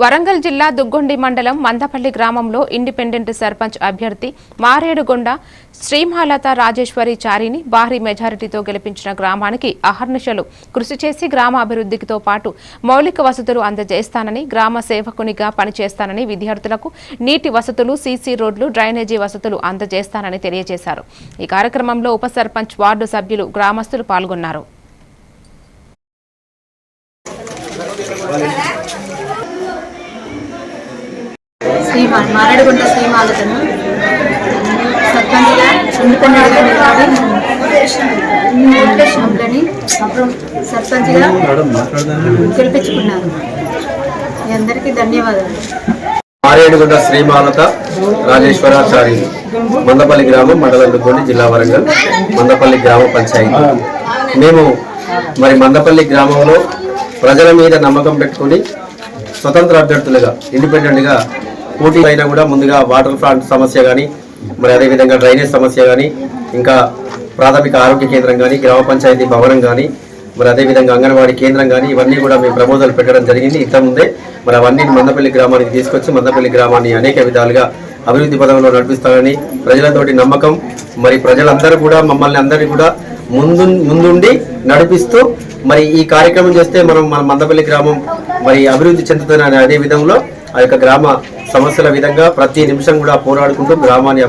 వరంగల్ జిల్లా దుగ్గొండి మండలం మందపల్లి గ్రామంలో ఇండిపెండెంట్ సర్పంచ్ అభ్యర్థి మారేడుగొండ శ్రీమాలత రాజేశ్వరి చారిని భారీ మెజారిటీతో గెలిపించిన గ్రామానికి అహర్నిశలు కృషి చేసి గ్రామాభివృద్ధితో పాటు మౌలిక వసతులు అందజేస్తానని గ్రామ సేవకునిగా పనిచేస్తానని విద్యార్థులకు నీటి వసతులు సీసీ రోడ్లు డ్రైనేజీ వసతులు అందజేస్తానని తెలియజేశారు. ఈ కార్యక్రమంలో ఉప సర్పంచ్ వార్డు సభ్యులు గ్రామస్తులు పాల్గొన్నారు. శ్రీమా మారేడుగుంట శ్రీమాలతను సర్పంచ్గా ఇండిపెండెంట్గా నిలబడి అప్పుడు సర్పంచ్గా గెలిపించుకున్నారు. మీ అందరికీ ధన్యవాదాలు. మారేడుగుంట శ్రీమాలత రాజేశ్వరాచారి మందపల్లి గ్రామం మండలం దుగ్గొండి జిల్లా వరంగల్ మందపల్లి గ్రామ పంచాయతీ. మేము మరి మందపల్లి గ్రామంలో ప్రజల మీద నమ్మకం పెట్టుకుని స్వతంత్ర అభ్యర్థులుగా ఇండిపెండెంట్గా పోటీ అయినా కూడా ముందుగా వాటర్ ప్లాంట్ సమస్య కానీ మరి అదేవిధంగా డ్రైనేజ్ సమస్య కానీ ఇంకా ప్రాథమిక ఆరోగ్య కేంద్రం కానీ గ్రామ పంచాయతీ భవనం కానీ మరి అదేవిధంగా అంగన్వాడీ కేంద్రం కానీ ఇవన్నీ కూడా మేము ప్రమోదాలు పెట్టడం జరిగింది. ఇంతకుముందే మరి అవన్నీ మందపల్లి గ్రామానికి తీసుకొచ్చి మందపల్లి గ్రామాన్ని అనేక విధాలుగా అభివృద్ధి పదంలో నడిపిస్తామని ప్రజలతోటి నమ్మకం. మరి ప్రజలందరూ కూడా మమ్మల్ని అందరినీ కూడా ముందు ముందుండి నడిపిస్తూ మరి ఈ కార్యక్రమం చేస్తే మనం మన మందపల్లి గ్రామం మరి అభివృద్ధి చెందుతుందని అదే విధంలో ఆ యొక్క గ్రామ సమస్యల విధంగా ప్రతి నిమిషం కూడా పోరాడుకుంటూ గ్రామాన్ని